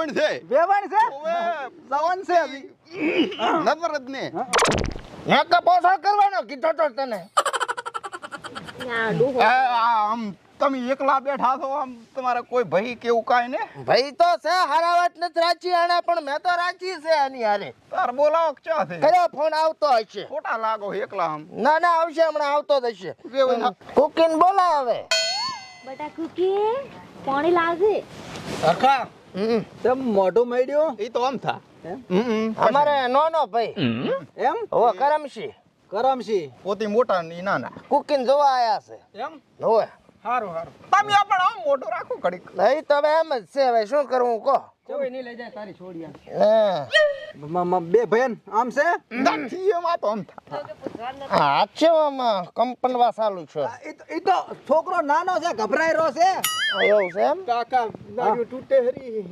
વેવણ છે. વેવણ છે? જવાન છે જ ને. મેં પોસો કરવાનો કીધો તો તને. ના આમ તમે એકલા બેઠા છો આમ તમારે કોઈ ભાઈ કેવું કાંઈ ને? ભાઈ તો છે હારા વાત નથી રાચી આણે પણ મેં તો રાચી છે આની હારે. તાર બોલાવો ચા છે? કયો ફોન આવતો હશે. ખોટા લાગો એકલા આમ. ના ના આવશે હમણાં આવતો જ હશે. કુકીન બોલાવે. બટા કુકી પાણી લાવજે અખા. તેમ મોઢું મળ્યું? એ તો આમ થા. અમારે નોનો ભાઈ. એમ? હવે કરમશી. કરમશી. પોતી મોટા ની નાના કુકીન જોવા આયા છે. એમ? હોય સારું સારું તમે પણ આમ મોટું રાખો ઘડીક. નહીં તો એમ જ છે હવે શું કરવું કહો. કોઈ નહીં લઈ જાય તારી છોડી હા. બે ભાઈ આમ છે? નથી એમાં તો આમ થા હા છે. આમાં કંપનવા ચાલુ છે એ તો છોકરો નાનો છે ગભરાઈ રહ્યો છે. એવું છે એમ? કાકા તૂટે હરી?